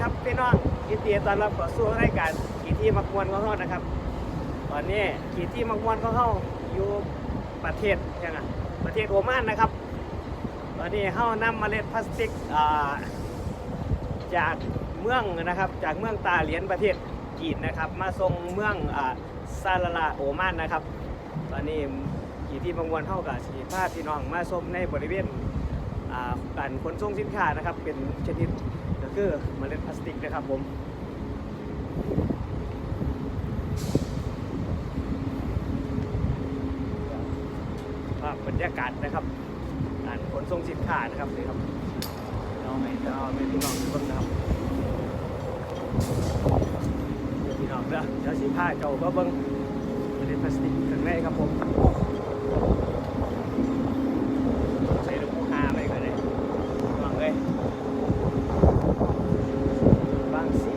ครับพี่น้องยินดีตอนรับเข้าสู่รายการขี่ที่มักมวนของเขานะครับ ตอนนี้ขี่ที่มักมวนของเขาอยู่ประเทศยังไงประเทศโอมานนะครับ ตอนนี้เขานำเมล็ดพลาสติกาจากเมืองนะครับ จากเมืองตาเหรียญประเทศจีนนะครับ มาส่งเมืองซาลาลาโอมานนะครับ ตอนนี้ขี่ที่มักมวนเท่ากับสีภาพพี่น้องมาชมในบริเวณอ่าการขนส่งสินค้านะครับ เป็นชนิด ก็คือเมล็ดพลาสติกนะครับผมภาพบรรยากาศนะครับการขนส่งสินค้านะครับนี่ครับเราไม่เราไม่พี่น้องทุกคนนะครับพี่น้องเด้อเดี๋ยวสีผ้าเจ้าเบิ้งเมล็ดพลาสติกข้างในครับผม ใส่ลูกค้าไปก่อนเลยวางเลยบางสี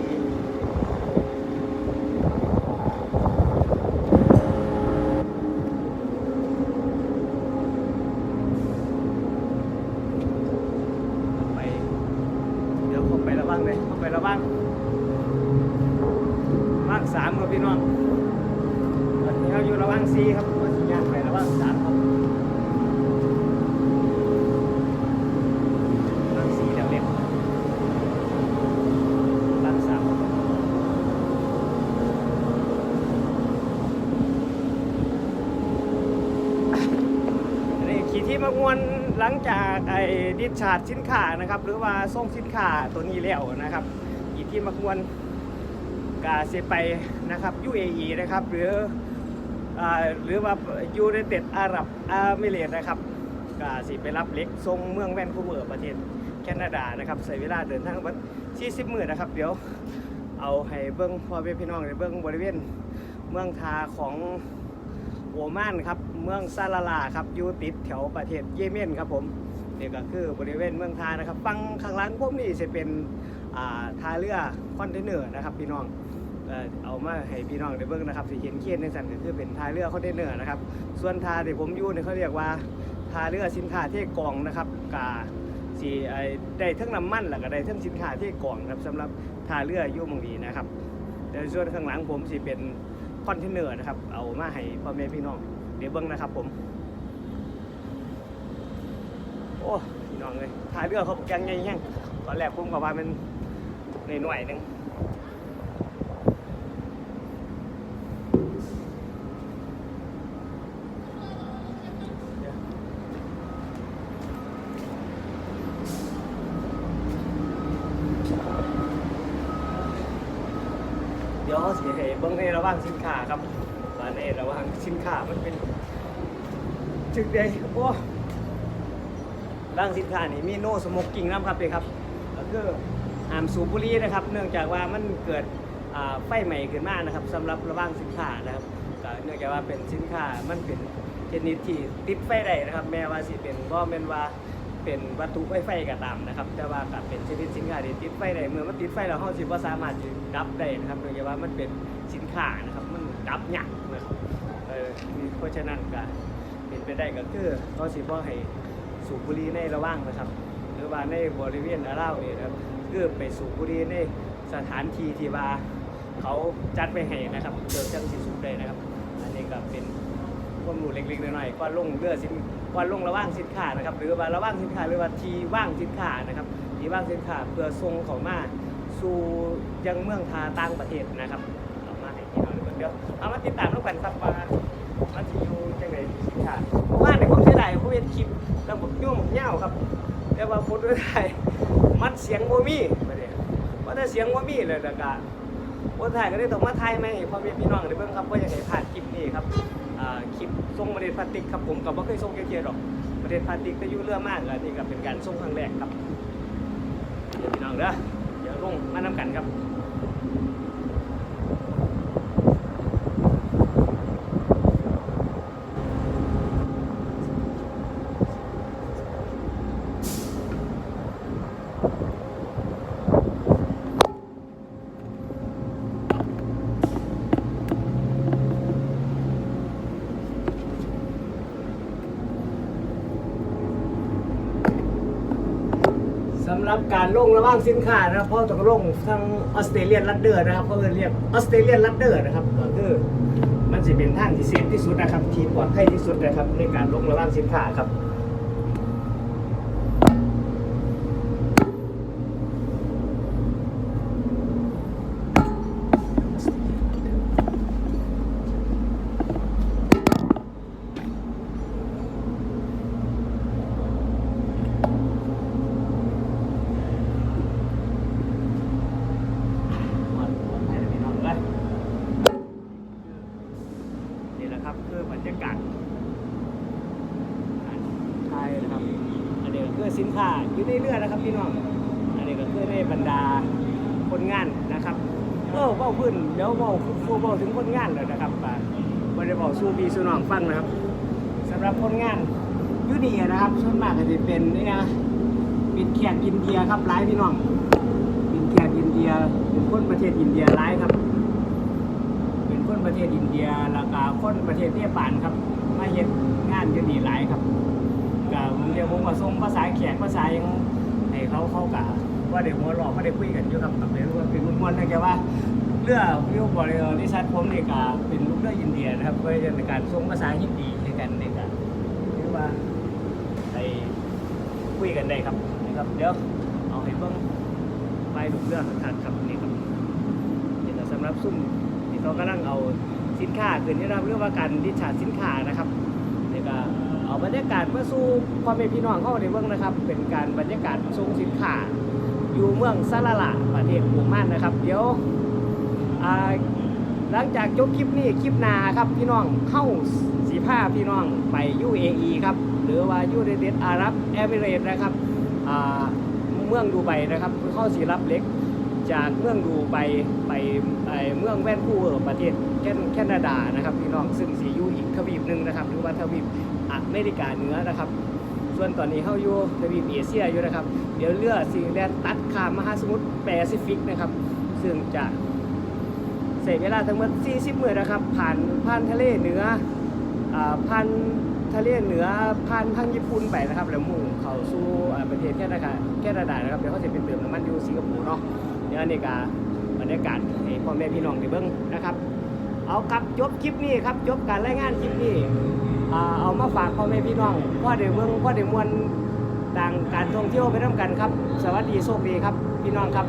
ไป เดี๋ย ไประวังเลยผมไประวังว่างสามครับพี่น้องตอนนี้เราอยู่ระวังสี่ครับว่าสัญญาณไประวังสามครับรังสีเล็กๆรังสามอันนี้ขี่ที่มามวนหลังจาก ดิชาร์ดสินค้านะครับ หรือว่าส่งสินค้าตัวนี้แล้วนะครับขี่ที่มามวนกาเซไปนะครับ UAE นะครับ หรืออ่าหรือว่ายูไนเต็ดอาหรับอาเมเรตนะครับก็สิไปรับเล็กทรงเมืองแวนคูเวอร์ประเทศแคนาดานะครับใช้เวลาเดินทางวัน40มื้อนะครับ เดี๋ยวเอาให้เบิ้งพ่อแม่พี่น้องในเบิ้งบริเวณเมืองทาของโอมานครับ เมืองซาลาลาครับอยู่ติดแถวประเทศเยเมนครับผม นี่ก็คือบริเวณเมืองทานะครับฟังข้างหล่างพวกนี้จะเป็นอ่าท่าเรือคอนเทนเนอร์นะครับพี่น้องเอามาให้พี่น้องได้เบิ่งนะครับสิเห็นเขียนในสันก็คือเป็นท่าเรือคอนเทนเนอร์นะครับส่วนท่าที่ผมอยู่เนี่ยเขาเรียกว่าท่าเรือสินค้าเที่กองนะครับกาสีไอได้ทั้งน้ำมันแล้วก็ได้ทั้งสินค้าเที่กองครับสำหรับท่าเรืออยุ่มองดีนะครับแต่ส่วนข้างหลังผมสิเป็นคอนเทนเนอร์นะครับเอามาให้พ่อแม่พี่น้องเดี๋ยวเบิ้งนะครับผม โอ้พี่น้องเลยท่าเรือเขาบอกยังไงยังตอนแรกผมก็ว่ามันในหน่วยๆหนึ่งเดี๋ยวสิให้เบิ้งในระหว่างสินค้าครับว่าในระหว่างสินค้ามันเป็นจึกใดโอ้ ร่างสินค้านี่มีโนสโมกกิ้งน้ำครับเด็กครับก็คือห้ามสูบบุหรี่นะครับ เนื่องจากว่ามันเกิดไฟใหม่ขึ้นมานะครับสำหรับระว่างสินค้านะครับก็เนื่องจากว่าเป็นสินค้ามันเป็นชนิดที่ติดไฟได้นะครับ แม้ว่าสิเป็นก็เป็นว่าเป็นวัตถุไฟไฟก็ตามนะครับ แต่ว่าก็เป็นชนิดสินค้าที่ติดไฟได้เมื่อมันติดไฟแล้วเราสิบ่สามารถจะดับได้นะครับเนื่องจากว่ามันเป็นสินค้านะครับมันดับยากนะครับเพราะฉะนั้นก็เป็นไปได้ก็คือเขาสิบ่ให้ สูบบุหรี่ในระหว่างนะครับ หรือว่าในบริเวณอารานี่นะครับคือไปสูบบุหรี่ในสถานที่ที่ว่าเขาจัดไปให้นะครับเกิดจังสิสูบได้นะครับ อันนี้ก็เป็นความรู้เล็กๆน้อยๆก่อนลงเรือสินก่อนลงระว่างสินค้านะครับ หรือว่าระว่างสินค้าหรือว่าทีว่างสินค้านะครับทีว่างสินค้าเพื่อส่งของมาสู่ยังเมืองทาต่างประเทศนะครับเอามาให้พี่น้องดูกันเดี๋ยวเอามาติดตามรูปกันครับว่ามันจะอยู่จังไหนสินค้าว่าในผม ผมเห็นคลิประบบยุ่งเง่าวครับ แต่ว่าพูดด้วยไทยมันเสียงโมมี่มาเนี่ยว่าถ้าเสียงโมมี่เลยแล้วก็คนไทยก็ได้ต้องมาไทยไหมพ่อแม่พี่น้องได้เบิ่งครับว่าอย่างไรผ่านคลิปนี้ครับคลิปส่งประเด็นพลาสติกครับผมกับว่าเคยส่งเกียร์หรอกประเด็นพลาสติกก็ยู่งเรื่องมากอันนี้ก็เป็นการส่งครั้งแรกครับเดี๋ยวพี่น้องเด้อเดี๋ยวลงมานำกันครับ รับการลงระหว่างสินค้านะครับเพราะต้องลงทางออสเตรเลียนลัดเดอร์นะครับเขาเรียกออสเตรเลียนลัดเดอร์นะครับก็คือมันจะเป็นทางที่เซฟที่สุดนะครับที่ปลอดภัยที่สุดนะครับในการลงระหว่างสินค้าครับ นี่แหละค รับคือบรรยากาศไทยนะครับ อันนี้ก็คือสินค้าอยู่ในเรือนะครับพี่น้อง อันนี้ก็คือในบรรดาคนงานนะครับเออเว่าพื้นเดี๋ยวเว่าคือเว่าถึงคนงานเลยนะครับอ่าไม่ได้บอกสู้พี่สู้น้องฟังนะครับสำหรับคนงานอยูนี่นะครับส่วนมากก็จะเป็นนี่นะเป็นแขกอินเดียครับหลายพี่น้องเป็นแขกอินเดียเป็นคนประเทศอินเดียหลายครับเประเทศอินเดียแล้วก็คนประเทศเนปาลครับ มาเฮ็ดงานอยู่นี่หลายครับก็ผมเรียกผมว่าส่งภาษาแขกภาษาหยังให้เขาเข้ากะว่าเดี๋ยวหัวเรอไม่ได้คุยกันอยู่ครับกับเป็นว่าเป็นมวลๆนะแกว่าเรือวิวบริษัทษัทผมนี่ก็เป็นลูกเรืออินเดียนะครับเพื่อในการส่งภาษาฮินดีให้กันในการหรือว่าไปคุยกันได้ครับนะครับเดี๋ยวเอาให้เบิ่งไปลูกเรือขัดครับนี่ครับนี่ก็สำหรับซุ่ม เขากำลังเอาสินค้าขึ้นที่รับเรื่องว่าการดิชาสินค้านะครับนี่ก็เอาบรรยากาศมาสู่ความเป็นพี่น้องเข้าในเบื้องนะครับ เป็นการบรรยากาศส่งสินค้าอยู่เมืองซาลาละประเทศปูมานนะครับ เดี๋ยวหลังจากจบคลิปนี้คลิปนาครับพี่น้องเข้าสีผ้าพี่น้องไป UAE ครับหรือว่า United Arab Emirates นะครับเมืองดูไบนะครับเข้าสีรับเล็ก จากเมืองดูไบไปไปเมืองแวนคูเวอร์ประเทศแคนาแคนาดานะครับพี่น้องซึ่งสีอยู่อีกทวีปหนึ่งนะครับ หรือว่าทวีปอเมริกาเหนือนะครับ ส่วนตอนนี้เข้าอยู่ทวีปเอเชียอยู่นะครับ เดี๋ยวเรือสิ่งแดนตัดข้ามมหาสมุทรแปซิฟิกนะครับ ซึ่งจะเสียเวลาทั้งหมด 40 มื้อนะครับ ผ่านผ่านทะเลเหนือผ่านทะเลเหนือผ่านทางญี่ปุ่นไปนะครับ แล้วมุ่งเข้าสู่ประเทศแคนาดาแคนาดานะครับ เดี๋ยวเขาจะเป็นเติมน้ำมันอยู่สิงคโปร์เนาะ เดี๋ยวอันนี้ก็บรรยากาศให้พ่อแม่พี่น้องได้เบิ่งนะครับ เอาครับจบคลิปนี้ครับจบการรายงานคลิปนี้เอามาฝากพ่อแม่พี่น้องพ่อได้เบิ่งพ่อได้มวลต่างการท่องเที่ยวไปร่วมกันครับ สวัสดีโชคดีครับพี่น้องครับ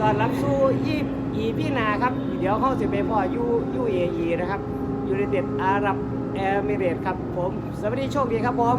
ตอนรับสู่ยี่อีพี่นาครับ เดี๋ยวเขาจะไปพ่อยูยูเอนะครับยูไนเต็ดอาหรับเอมิเรตครับผม สวัสดีโชคดีครับผม